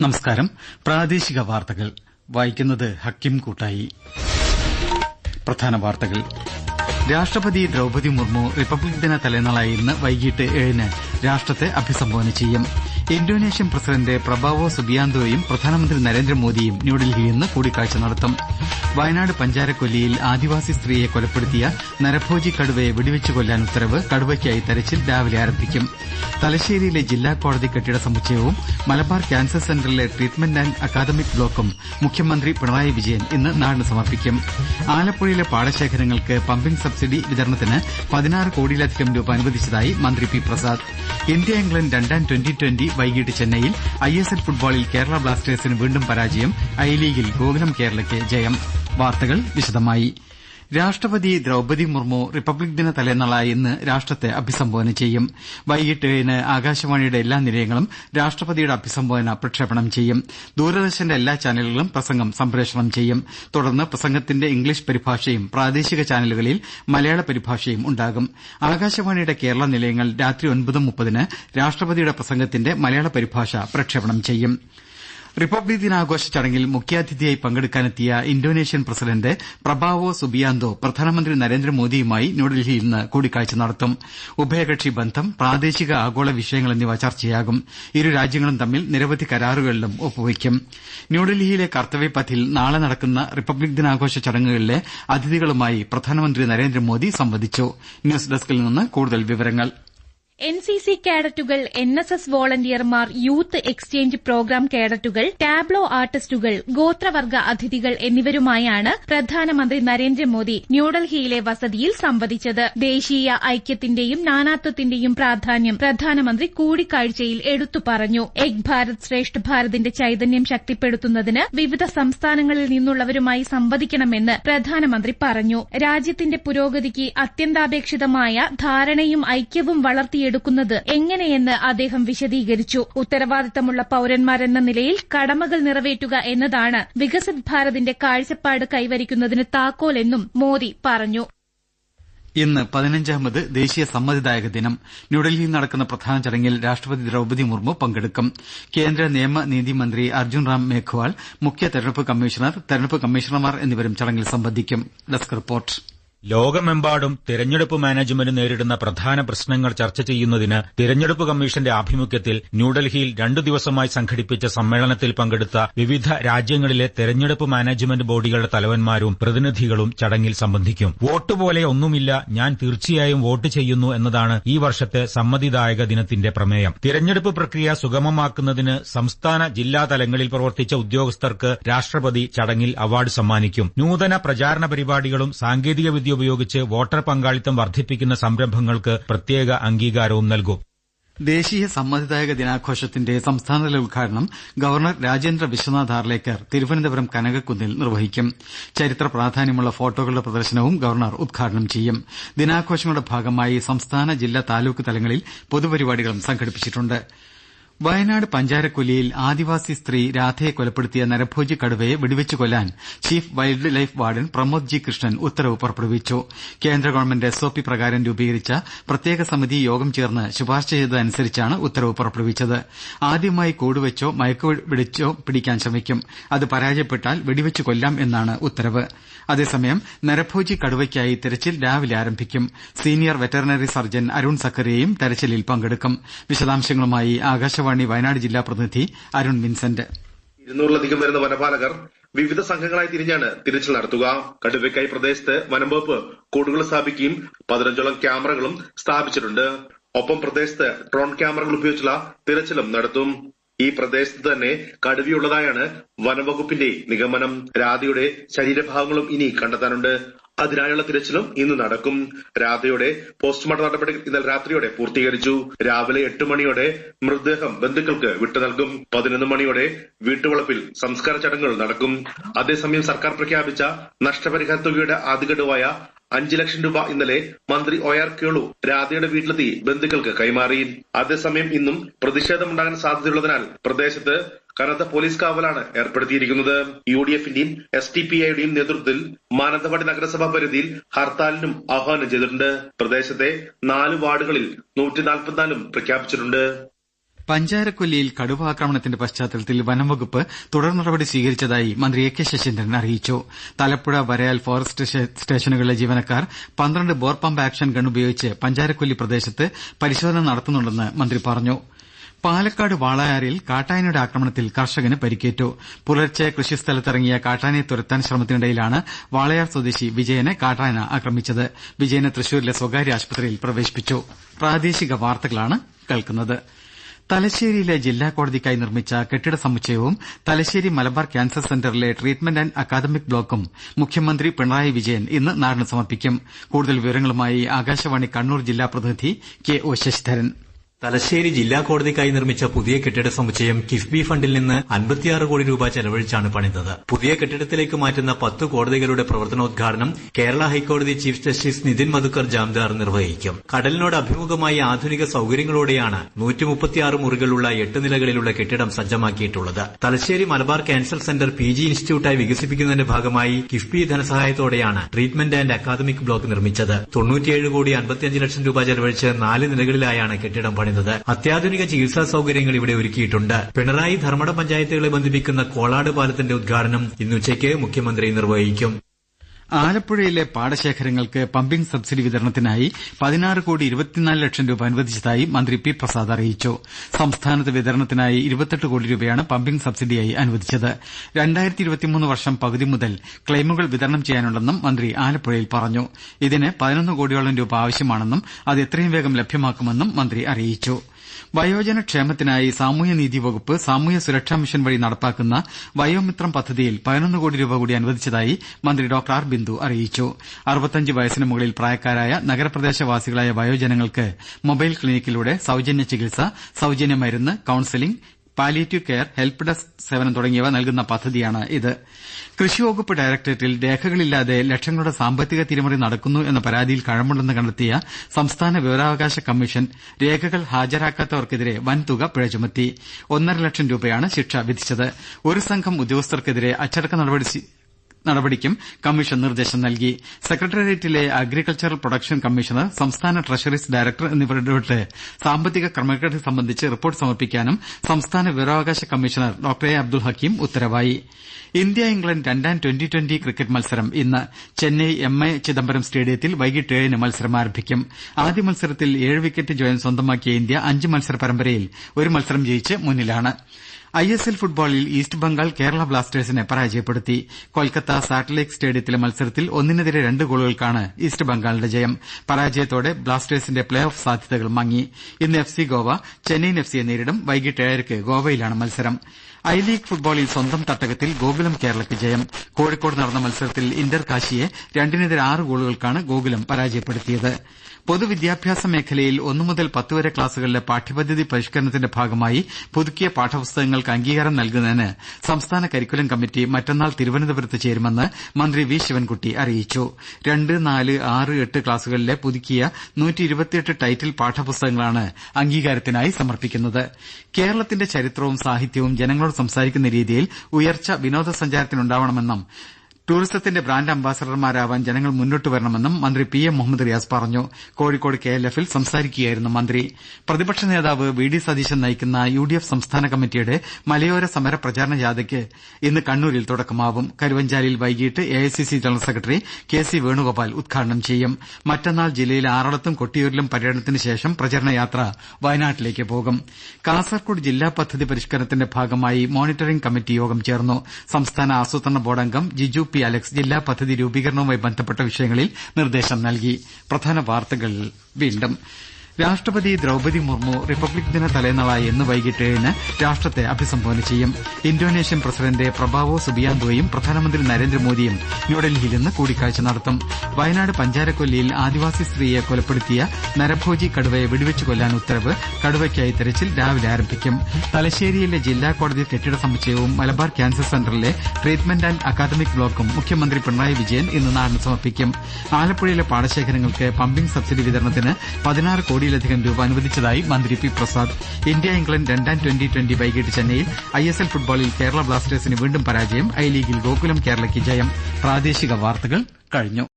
നമസ്കാരം. പ്രാദേശിക വാർത്തകൾ. വായിക്കുന്നത് ഹക്കിം കൂട്ടായി. പ്രധാന വാർത്തകൾ. രാഷ്ട്രപതി ദ്രൌപതി മുർമു റിപ്പബ്ലിക് ദിന തലേന്നാളായ ഇന്ന് വൈകിട്ട് ഏഴിന് രാഷ്ട്രത്തെ അഭിസംബോധന ചെയ്യും. ഇന്തോനേഷ്യൻ പ്രസിഡന്റ് പ്രബാവോ സുബിയാന്തോയും പ്രധാനമന്ത്രി നരേന്ദ്രമോദിയും ന്യൂഡൽഹിയിൽ ഇന്ന് കൂടിക്കാഴ്ച നടത്തും. വയനാട് പഞ്ചാരക്കൊല്ലിയിൽ ആദിവാസി സ്ത്രീയെ കൊലപ്പെടുത്തിയ നരഭോജി കടുവയെ വെടിവെച്ചു കൊല്ലാൻ ഉത്തരവ് കടുവയ്ക്കായി തെരച്ചിൽ രാവിലെ ആരംഭിക്കും. തലശ്ശേരിയിലെ ജില്ലാ കോടതി കെട്ടിട സമുച്ചയവും മലബാർ ക്യാൻസർ സെന്ററിലെ ട്രീറ്റ്മെന്റ് ആന്റ് അക്കാദമിക് ബ്ലോക്കും മുഖ്യമന്ത്രി പിണറായി വിജയൻ ഇന്ന് നാടിന് സമർപ്പിക്കും. ആലപ്പുഴയിലെ പാടശേഖരങ്ങൾക്ക് പമ്പിംഗ് സബ്സിഡി വിതരണത്തിന് പതിനാറ് കോടിയിലധികം രൂപ അനുവദിച്ചതായി മന്ത്രി പി പ്രസാദ്. ഇന്ത്യ ഇംഗ്ലണ്ട് രണ്ടാം ട്വന്റി ട്വന്റി വൈകിട്ട് ചെന്നൈയിൽ ഐ എസ് എൽ ഫുട്ബോളിൽ കേരള ബ്ലാസ്റ്റേഴ്സിന് വീണ്ടും പരാജയം ഐ ലീഗിൽ ഗോകുലം കേരളയ്ക്ക് ജയം. വാർത്തകൾ വിശദമായി. രാഷ്ട്രപതി ദ്രൌപതി മുർമു റിപ്പബ്ലിക് ദിന തലേന്നാളായ ഇന്ന് രാഷ്ട്രത്തെ അഭിസംബോധന ചെയ്യും. വൈകിട്ട് ഏഴിന് ആകാശവാണിയുടെ എല്ലാ നിലയങ്ങളും രാഷ്ട്രപതിയുടെ അഭിസംബോധന പ്രക്ഷേപണം ചെയ്യും. ദൂരദർശന്റെ എല്ലാ ചാനലുകളും പ്രസംഗം സംപ്രേഷണം ചെയ്യും. തുടർന്ന് പ്രസംഗത്തിന്റെ ഇംഗ്ലീഷ് പരിഭാഷയും പ്രാദേശിക ചാനലുകളിൽ മലയാള പരിഭാഷയും ഉണ്ടാകും. ആകാശവാണിയുടെ കേരള നിലയങ്ങൾ രാത്രി ഒൻപത് മുപ്പതിന് രാഷ്ട്രപതിയുടെ പ്രസംഗത്തിന്റെ മലയാള പരിഭാഷ പ്രക്ഷേപണം ചെയ്യും. റിപ്പബ്ലിക് ദിനാഘോഷ ചടങ്ങിൽ മുഖ്യാതിഥിയായി പങ്കെടുക്കാനെത്തിയ ഇന്തോനേഷ്യൻ പ്രസിഡന്റ് പ്രബാവോ സുബിയാന്തോ പ്രധാനമന്ത്രി നരേന്ദ്രമോദിയുമായി ന്യൂഡൽഹിയിൽ ഇന്ന് കൂടിക്കാഴ്ച നടത്തും. ഉഭയകക്ഷി ബന്ധം പ്രാദേശിക ആഗോള വിഷയങ്ങൾ എന്നിവ ചർച്ചയാകും. ഇരു രാജ്യങ്ങളും തമ്മിൽ നിരവധി കരാറുകളിലും ഒപ്പുവയ്ക്കും. ന്യൂഡൽഹിയിലെ കർത്തവ്യപഥിൽ നാളെ നടക്കുന്ന റിപ്പബ്ലിക് ദിനാഘോഷ ചടങ്ങുകളിലെ അതിഥികളുമായി പ്രധാനമന്ത്രി നരേന്ദ്രമോദി സംവദിച്ചു. ന്യൂസ് ഡെസ്കിൽ നിന്ന് കൂടുതൽ വിവരങ്ങൾ. എൻ സി സി കാഡറ്റുകൾ എൻ എസ് എസ് വോളണ്ടിയർമാർ യൂത്ത് എക്സ്ചേഞ്ച് പ്രോഗ്രാം കാഡറ്റുകൾ ടാബ്ലോ ആർട്ടിസ്റ്റുകൾ ഗോത്രവർഗ അതിഥികൾ എന്നിവരുമായാണ് പ്രധാനമന്ത്രി നരേന്ദ്രമോദി ന്യൂഡൽഹിയിലെ വസതിയിൽ സംവദിച്ചത്. ദേശീയ ഐക്യത്തിന്റെയും നാനാത്വത്തിന്റെയും പ്രാധാന്യം പ്രധാനമന്ത്രി കൂടിക്കാഴ്ചയിൽ എടുത്തു പറഞ്ഞു. ഏക് ഭാരത് ശ്രേഷ്ഠ ഭാരതിന്റെ ചൈതന്യം ശക്തിപ്പെടുത്തുന്നതിന് വിവിധ സംസ്ഥാനങ്ങളിൽ നിന്നുള്ളവരുമായി സംവദിക്കണമെന്ന് പ്രധാനമന്ത്രി പറഞ്ഞു. രാജ്യത്തിന്റെ പുരോഗതിക്ക് അത്യന്താപേക്ഷിതമായ ധാരണയും ഐക്യവും വളർത്തിയ എടുക്കുന്നത് എങ്ങനെയെന്ന് അദ്ദേഹം വിശദീകരിച്ചു. ഉത്തരവാദിത്തമുള്ള പൌരന്മാരെന്ന നിലയിൽ കടമകൾ നിറവേറ്റുക എന്നതാണ് വികസിത് ഭാരതിന്റെ കാഴ്ചപ്പാട് കൈവരിക്കുന്നതിന് താക്കോലെന്നും മോദി പറഞ്ഞു. ഇന്ന് പതിനഞ്ചാമത് ദേശീയ സമ്മതിദായക ദിനം. ന്യൂഡൽഹിയിൽ നടക്കുന്ന പ്രധാന ചടങ്ങിൽ രാഷ്ട്രപതി ദ്രൌപതി മുർമു പങ്കെടുക്കും. കേന്ദ്ര നിയമ നീതി മന്ത്രി അർജുൻ റാം മേഘ്വാൾ മുഖ്യ തെരഞ്ഞെടുപ്പ് കമ്മീഷണർ തെരഞ്ഞെടുപ്പ് കമ്മീഷണർമാർ എന്നിവരും ചടങ്ങിൽ സംബന്ധിക്കും. Desk report. ലോകമെമ്പാടും തിരഞ്ഞെടുപ്പ് മാനേജ്മെന്റ് നേരിടുന്ന പ്രധാന പ്രശ്നങ്ങൾ ചർച്ച ചെയ്യുന്നതിന് തിരഞ്ഞെടുപ്പ് കമ്മീഷന്റെ ആഭിമുഖ്യത്തിൽ ന്യൂഡൽഹിയിൽ രണ്ടു ദിവസമായി സംഘടിപ്പിച്ച സമ്മേളനത്തിൽ പങ്കെടുത്ത വിവിധ രാജ്യങ്ങളിലെ തിരഞ്ഞെടുപ്പ് മാനേജ്മെന്റ് ബോഡികളുടെ തലവന്മാരും പ്രതിനിധികളും ചടങ്ങിൽ സംബന്ധിക്കും. വോട്ട് പോലെ ഒന്നുമില്ല ഞാൻ തീർച്ചയായും വോട്ട് ചെയ്യുന്നു എന്നതാണ് ഈ വർഷത്തെ സമ്മതിദായക ദിനത്തിന്റെ പ്രമേയം. തിരഞ്ഞെടുപ്പ് പ്രക്രിയ സുഗമമാക്കുന്നതിന് സംസ്ഥാന ജില്ലാ തലങ്ങളിൽ പ്രവർത്തിച്ച ഉദ്യോഗസ്ഥർക്ക് രാഷ്ട്രപതി ചടങ്ങിൽ അവാർഡ് സമ്മാനിക്കും. നൂതന പ്രചാരണ പരിപാടികളും സാങ്കേതിക വിദ്യ ഉപയോഗിച്ച് വോട്ടർ പങ്കാളിത്തം വർദ്ധിപ്പിക്കുന്ന സംരംഭങ്ങൾക്ക് പ്രത്യേക അംഗീകാരവും നൽകും. ദേശീയ സമ്മതിദായക ദിനാഘോഷത്തിന്റെ സംസ്ഥാനതല ഉദ്ഘാടനം ഗവർണർ രാജേന്ദ്ര വിശ്വനാഥ് ആർലേക്കർ തിരുവനന്തപുരം കനകക്കുന്നിൽ നിർവഹിക്കും. ചരിത്ര പ്രാധാന്യമുള്ള ഫോട്ടോകളുടെ പ്രദർശനവും ഗവർണർ ഉദ്ഘാടനം ചെയ്യും. ദിനാഘോഷങ്ങളുടെ ഭാഗമായി സംസ്ഥാന ജില്ലാ താലൂക്ക് തലങ്ങളിൽ പൊതുപരിപാടികളും സംഘടിപ്പിച്ചിട്ടുണ്ട്. വയനാട് പഞ്ചാരക്കൊല്ലിയിൽ ആദിവാസി സ്ത്രീ രാധയെ കൊലപ്പെടുത്തിയ നരഭോജി കടുവയെ വെടിവെച്ചു കൊല്ലാൻ chief wildlife warden Pramod G Krishnan ഉത്തരവ് പുറപ്പെടുവിച്ചു. കേന്ദ്ര ഗവൺമെന്റ് എസ് ഒ പി പ്രകാരം രൂപീകരിച്ച പ്രത്യേക സമിതി യോഗം ചേർന്ന് ശുപാർശ ചെയ്തതനുസരിച്ചാണ് ഉത്തരവ് പുറപ്പെടുവിച്ചത്. ആദ്യമായി കൂടുവെച്ചോ മയക്കുവെടിച്ചോ പിടിക്കാൻ ശ്രമിക്കും. അത് പരാജയപ്പെട്ടാൽ വെടിവെച്ചു കൊല്ലാം എന്നാണ് ഉത്തരവ്. അതേസമയം നരഭോജി കടുവയ്ക്കായി തെരച്ചിൽ രാവിലെ ആരംഭിക്കും. സീനിയർ വെറ്ററിനറി സർജൻ അരുൺ സക്കറിയയും തെരച്ചിലിൽ പങ്കെടുക്കും. വിശദാംശങ്ങളുമായി ആകാശവാണി വയനാട് ജില്ലാ പ്രതിനിധി അരുൺ വിൻസെന്റ്. ഇരുന്നൂറിലധികം വരുന്ന വനപാലകർ വിവിധ സംഘങ്ങളായി തിരിഞ്ഞാണ് തിരച്ചിൽ നടത്തുക. കടുവയ്ക്കായി പ്രദേശത്ത് വനംവകുപ്പ് കൂടുകൾ സ്ഥാപിക്കുകയും പതിനഞ്ചോളം ക്യാമറകളും സ്ഥാപിച്ചിട്ടുണ്ട്. ഒപ്പം പ്രദേശത്ത് ഡ്രോൺ ക്യാമറകൾ ഉപയോഗിച്ചുള്ള തിരച്ചിലും നടത്തും. ഈ പ്രദേശത്ത് തന്നെ കടുവയുള്ളതായാണ് വനംവകുപ്പിന്റെ നിഗമനം. രാധയുടെ ശരീരഭാഗങ്ങളും ഇനി കണ്ടെത്താനുണ്ട്. അതിനായുള്ള തിരച്ചിലും ഇന്ന് നടക്കും. രാധയുടെ പോസ്റ്റ്മോർട്ടം നടപടികൾ ഇന്നലെ രാത്രിയോടെ പൂർത്തീകരിച്ചു. രാവിലെ എട്ട് മണിയോടെ മൃതദേഹം ബന്ധുക്കൾക്ക് വിട്ടു നൽകും. പതിനൊന്ന് മണിയോടെ വീട്ടുവളപ്പിൽ സംസ്കാര ചടങ്ങുകൾ നടക്കും. അതേസമയം സർക്കാർ പ്രഖ്യാപിച്ച നഷ്ടപരിഹാര തുകയുടെ ആദ്യഘടുവായ അഞ്ചു ലക്ഷം രൂപ ഇന്നലെ മന്ത്രി ഒ ആർ കേളു രാധയുടെ വീട്ടിലെത്തി ബന്ധുക്കൾക്ക് കൈമാറി. അതേസമയം ഇന്നും പ്രതിഷേധമുണ്ടാകാൻ സാധ്യതയുള്ളതിനാൽ പ്രദേശത്ത് കനത്ത പോലീസ് കാവലാണ് ഏർപ്പെടുത്തിയിരിക്കുന്നത്. യു ഡി എഫിന്റെയും എസ് ടി പി ഐയുടെയും നേതൃത്വത്തിൽ മാനന്തവാടി നഗരസഭാ പരിധിയിൽ ഹർത്താലിനും ആഹ്വാനം ചെയ്തിട്ടുണ്ട്. പ്രദേശത്തെ നാല് വാർഡുകളിൽ നൂറ്റി പ്രഖ്യാപിച്ചിട്ടുണ്ട്. പഞ്ചാരക്കൊല്ലിയിൽ കടുവ ആക്രമണത്തിന്റെ പശ്ചാത്തലത്തിൽ വനംവകുപ്പ് തുടർ നടപടി സ്വീകരിച്ചതായി മന്ത്രി എ കെ ശശീന്ദ്രൻ അറിയിച്ചു. തലപ്പുഴ വരയാൽ ഫോറസ്റ്റ് സ്റ്റേഷനുകളിലെ ജീവനക്കാർ പന്ത്രണ്ട് ബോർ പമ്പ് ആക്ഷൻ ഗൺ ഉപയോഗിച്ച് പഞ്ചാരക്കൊല്ലി പ്രദേശത്ത് പരിശോധന നടത്തുന്നുണ്ടെന്ന് മന്ത്രി പറഞ്ഞു. പാലക്കാട് വാളയാറിൽ കാട്ടാനയുടെ ആക്രമണത്തിൽ കർഷകന് പരിക്കേറ്റു. പുലർച്ചെ കൃഷിസ്ഥലത്തിറങ്ങിയ കാട്ടാനയെ തുരത്താൻ ശ്രമത്തിനിടയിലാണ് വാളയാർ സ്വദേശി വിജയനെ കാട്ടാന ആക്രമിച്ചത്. വിജയനെ തൃശൂരിലെ സ്വകാര്യ ആശുപത്രിയിൽ പ്രവേശിപ്പിച്ചു. തലശ്ശേരിയിലെ ജില്ലാ കോടതിക്കായി നിർമ്മിച്ച കെട്ടിട സമുച്ചയവും തലശ്ശേരി മലബാർ ക്യാൻസർ സെന്ററിലെ ട്രീറ്റ്മെന്റ് ആന്റ് അക്കാദമിക് ബ്ലോക്കും മുഖ്യമന്ത്രി പിണറായി വിജയൻ ഇന്ന് നാടിന് സമർപ്പിക്കും. കൂടുതൽ വിവരങ്ങളുമായി ആകാശവാണി കണ്ണൂർ ജില്ലാ പ്രതിനിധി കെ ഒ ശശിധരൻ. തലശ്ശേരി ജില്ലാ കോടതിക്കായി നിർമ്മിച്ച പുതിയ കെട്ടിട സമുച്ചയം കിഫ്ബി ഫണ്ടിൽ നിന്ന് അൻപത്തിയാറ് കോടി രൂപ ചെലവഴിച്ചാണ് പണിതത്. പുതിയ കെട്ടിടത്തിലേക്ക് മാറ്റുന്ന പത്ത് കോടതികളുടെ പ്രവർത്തനോദ്ഘാടനം കേരള ഹൈക്കോടതി ചീഫ് ജസ്റ്റിസ് നിതിൻ മധുക്കർ ജാംദാർ നിർവഹിക്കും. കടലിനോട് അഭിമുഖമായി ആധുനിക സൌകര്യങ്ങളോടെയാണ് മുറികളുള്ള എട്ട് നിലകളിലുള്ള കെട്ടിടം സജ്ജമാക്കിയിട്ടുള്ളത്. Thalassery Malabar cancer centre P G ഇൻസ്റ്റിറ്റ്യൂട്ടായി വികസിപ്പിക്കുന്നതിന്റെ ഭാഗമായി കിഫ്ബി ധനസഹായത്തോടെയാണ് ട്രീറ്റ്മെന്റ് ആന്റ് അക്കാദമിക് ബ്ലോക്ക് നിർമ്മിച്ചത്. തൊണ്ണൂറ്റിയേഴ് കോടി അൻപത്തിയഞ്ച് ലക്ഷം രൂപ ചെലവഴിച്ച് നാല് നിലകളിലായാണ് കെട്ടിടം പണിതത്. അത്യാധുനിക ചികിത്സാ സൌകര്യങ്ങൾ ഇവിടെ ഒരുക്കിയിട്ടുണ്ട്. പിണറായി ധർമ്മട പഞ്ചായത്തുകളെ ബന്ധിപ്പിക്കുന്ന കോളാട് പാലത്തിന്റെ ഉദ്ഘാടനം ഇന്ന് ഉച്ചയ്ക്ക് മുഖ്യമന്ത്രി നിർവഹിക്കും. ആലപ്പുഴയിലെ പാടശേഖരങ്ങൾക്ക് പമ്പിംഗ് സബ്സിഡി വിതരണത്തിനായി പതിനാറ് കോടി ഇരുപത്തിനാല് ലക്ഷം രൂപ അനുവദിച്ചതായി മന്ത്രി പി പ്രസാദ് അറിയിച്ചു. സംസ്ഥാനത്ത് വിതരണത്തിനായി ഇരുപത്തെട്ട് കോടി രൂപയാണ് പമ്പിംഗ് സബ്സിഡിയായി അനുവദിച്ചത്. വർഷം പകുതി മുതൽ ക്ലെയിമുകൾ വിതരണം ചെയ്യാനുണ്ടെന്നും മന്ത്രി ആലപ്പുഴയിൽ പറഞ്ഞു. ഇതിന് പതിനൊന്ന് കോടിയോളം രൂപ ആവശ്യമാണെന്നും അത് എത്രയും വേഗം ലഭ്യമാക്കുമെന്നും മന്ത്രി അറിയിച്ചു. വയോജന ക്ഷേമത്തിനായി സാമൂഹ്യനീതി വകുപ്പ് സാമൂഹ്യ സുരക്ഷാ മിഷൻ വഴി നടപ്പാക്കുന്ന വയോമിത്രം പദ്ധതിയിൽ പതിനൊന്ന് കോടി രൂപ കൂടി അനുവദിച്ചതായി മന്ത്രി ഡോക്ടർ ആർ ബിന്ദു അറിയിച്ചു. അറുപത്തഞ്ച് വയസ്സിന് മുകളിൽ പ്രായക്കാരായ നഗരപ്രദേശവാസികളായ വയോജനങ്ങൾക്ക് മൊബൈൽ ക്ലിനിക്കിലൂടെ സൌജന്യ ചികിത്സ സൌജന്യ മരുന്ന് counselling palliative care help desk സേവനം തുടങ്ങിയവ നൽകുന്ന പദ്ധതിയാണ് പദ്ധതിയാണിത് കൃഷിവകുപ്പ് ഡയറക്ടറേറ്റിൽ രേഖകളില്ലാതെ ലക്ഷങ്ങളുടെ സാമ്പത്തിക തിരിമറി നടക്കുന്നു എന്ന പരാതിയിൽ കഴമ്പുണ്ടെന്ന് കണ്ടെത്തിയ സംസ്ഥാന വിവരാവകാശ കമ്മീഷൻ രേഖകൾ ഹാജരാക്കാത്തവർക്കെതിരെ വൻതുക പിഴ ചുമത്തി. ഒന്നര ലക്ഷം രൂപയാണ് ശിക്ഷ വിധിച്ചത്. ഒരു സംഘം ഉദ്യോഗസ്ഥർക്കെതിരെ അച്ചടക്ക നടപടി നടപടിക്കും കമ്മീഷൻ നിർദ്ദേശം നൽകി. സെക്രട്ടേറിയറ്റിലെ അഗ്രികൾച്ചറൽ പ്രൊഡക്ഷൻ കമ്മീഷണർ സംസ്ഥാന ട്രഷറീസ് ഡയറക്ടർ എന്നിവരോട് സാമ്പത്തിക ക്രമക്കേട് സംബന്ധിച്ച് റിപ്പോർട്ട് സമർപ്പിക്കാനും സംസ്ഥാന വിവരാവകാശ commissioner doctor A. Abdul Hakeem ഉത്തരവായി. ഇന്ത്യ ഇംഗ്ലണ്ട് രണ്ടാം ട്വന്റി ട്വന്റി ക്രിക്കറ്റ് മത്സരം ഇന്ന് ചെന്നൈ എം. എ. ചിദംബരം സ്റ്റേഡിയത്തിൽ വൈകിട്ട് ഏഴിന് മത്സരം ആരംഭിക്കും. ആദ്യ മത്സരത്തിൽ ഏഴ് വിക്കറ്റ് ജയം സ്വന്തമാക്കിയ ഇന്ത്യ അഞ്ച് മത്സര പരമ്പരയിൽ ഒരു മത്സരം ജയിച്ച് മുന്നിലാണ്. ഐ എസ് എൽ ഫുട്ബോളിൽ ഈസ്റ്റ് ബംഗാൾ കേരള ബ്ലാസ്റ്റേഴ്സിനെ പരാജയപ്പെടുത്തി. കൊൽക്കത്ത സാറ്റലൈറ്റ് സ്റ്റേഡിയത്തിലെ മത്സരത്തിൽ ഒന്നിനെതിരെ രണ്ട് ഗോളുകൾക്കാണ് ഈസ്റ്റ് ബംഗാളിന്റെ ജയം. പരാജയത്തോടെ ബ്ലാസ്റ്റേഴ്സിന്റെ പ്ലേ ഓഫ് സാധ്യതകൾ മങ്ങി. ഇന്ന് F C Goa Chennaiyin F സിയെ നേരിടും. വൈകിട്ട് ഏഴരയ്ക്ക് ഗോവയിലാണ് മത്സരം. ഐ ലീഗ് ഫുട്ബോളിൽ സ്വന്തം തട്ടകത്തിൽ ഗോകുലം കേരളയ്ക്ക് ജയം. കോഴിക്കോട് നടന്ന മത്സരത്തിൽ ഇന്റർ കാശിയെ രണ്ടിനെതിരെ ആറ് ഗോളുകൾക്കാണ് ഗോകുലം പരാജയപ്പെടുത്തിയത്. പൊതുവിദ്യാഭ്യാസ മേഖലയിൽ ഒന്നു മുതൽ പത്ത് വരെ ക്ലാസുകളിലെ പാഠ്യപദ്ധതി പരിഷ്കരണത്തിന്റെ ഭാഗമായി പുതുക്കിയ പാഠപുസ്തകങ്ങൾക്ക് അംഗീകാരം നൽകുന്നതിന് സംസ്ഥാന കരിക്കുലം കമ്മിറ്റി മറ്റന്നാൾ തിരുവനന്തപുരത്ത് ചേരുമെന്ന് മന്ത്രി വി ശിവൻകുട്ടി അറിയിച്ചു. രണ്ട് നാല് ആറ് എട്ട് ക്ലാസുകളിലെ പുതുക്കിയ ടൈറ്റിൽ പാഠപുസ്തകങ്ങളാണ് അംഗീകാരത്തിനായി സമർപ്പിക്കുന്നത്. കേരളത്തിന്റെ ചരിത്രവും സാഹിത്യവും ജനങ്ങളോട് സംസാരിക്കുന്ന രീതിയിൽ ഉയർച്ച വിനോദസഞ്ചാരത്തിനുണ്ടാവണമെന്നും ടൂറിസത്തിന്റെ ബ്രാൻഡ് അംബാസഡർമാരാവാൻ ജനങ്ങൾ മുന്നോട്ട് വരണമെന്നും മന്ത്രി പി എം മുഹമ്മദ് റിയാസ് പറഞ്ഞു. കോഴിക്കോട് കെ എൽ എഫിൽ സംസാരിക്കുകയായിരുന്നു മന്ത്രി. പ്രതിപക്ഷ നേതാവ് വി ഡി സതീശൻ നയിക്കുന്ന യു ഡി എഫ് സംസ്ഥാന കമ്മിറ്റിയുടെ മലയോര സമര പ്രചാരണ ജാഥയ്ക്ക് ഇന്ന് കണ്ണൂരിൽ തുടക്കമാവും. കരുവഞ്ചാലിയിൽ വൈകിട്ട് A I C C general secretary K C Venugopal ഉദ്ഘാടനം ചെയ്യും. മറ്റന്നാൾ ജില്ലയിലെ ആറളത്തും കൊട്ടിയൂരിലും പര്യടനത്തിന് ശേഷം പ്രചരണ യാത്ര വയനാട്ടിലേക്ക് പോകും. കാസർകോട് ജില്ലാ പദ്ധതി പരിഷ്കരണത്തിന്റെ ഭാഗമായി മോണിറ്ററിംഗ് കമ്മിറ്റി യോഗം ചേർന്നു. സംസ്ഥാന ആസൂത്രണ ബോർഡ് അംഗം ജിജു പി അലക്സ് ജില്ലാ പദ്ധതി രൂപീകരണവുമായി ബന്ധപ്പെട്ട വിഷയങ്ങളിൽ നിർദ്ദേശം നൽകി. രാഷ്ട്രപതി ദ്രൌപതി മുർമു റിപ്പബ്ലിക് ദിന തലേനാളായ ഇന്ന് വൈകിട്ട് ഏഴിന് രാഷ്ട്രത്തെ അഭിസംബോധന ചെയ്യും. ഇന്തോനേഷ്യൻ പ്രസിഡന്റ് പ്രബാവോ സുബിയാന്തോയും പ്രധാനമന്ത്രി നരേന്ദ്രമോദിയും ന്യൂഡൽഹിയിൽ ഇന്ന് കൂടിക്കാഴ്ച നടത്തും. വയനാട് പഞ്ചാരക്കൊല്ലിയിൽ ആദിവാസി സ്ത്രീയെ കൊലപ്പെടുത്തിയ നരഭോജി കടുവയെ വെടിവെച്ച് കൊല്ലാൻ ഉത്തരവ് കടുവയ്ക്കായി തെരച്ചിൽ രാവിലെ ആരംഭിക്കും. തലശ്ശേരിയിലെ ജില്ലാ കോടതി കെട്ടിട സമുച്ചയവും മലബാർ ക്യാൻസർ സെന്ററിലെ ട്രീറ്റ്മെന്റ് ആന്റ് അക്കാദമിക് ബ്ലോക്കും മുഖ്യമന്ത്രി പിണറായി വിജയൻ ഇന്ന് നാടിന് സമർപ്പിക്കും. ആലപ്പുഴയിലെ പാടശേഖരങ്ങൾക്ക് പമ്പിംഗ് സബ്സിഡി വിതരണത്തിന് പതിനാറ് കോടിയിലധികം രൂപ അനുവദിച്ചതായി മന്ത്രി പി പ്രസാദ്. ഇന്ത്യ ഇംഗ്ലണ്ട് രണ്ടാം ട്വന്റി ട്വന്റി വൈകിട്ട് ചെന്നൈയിൽ ഐ എസ് എൽ ഫുട്ബോളിൽ കേരള ബ്ലാസ്റ്റേഴ്സിന് വീണ്ടും പരാജയം. ഐ ലീഗിൽ ഗോകുലം കേരളയ്ക്ക് ജയം.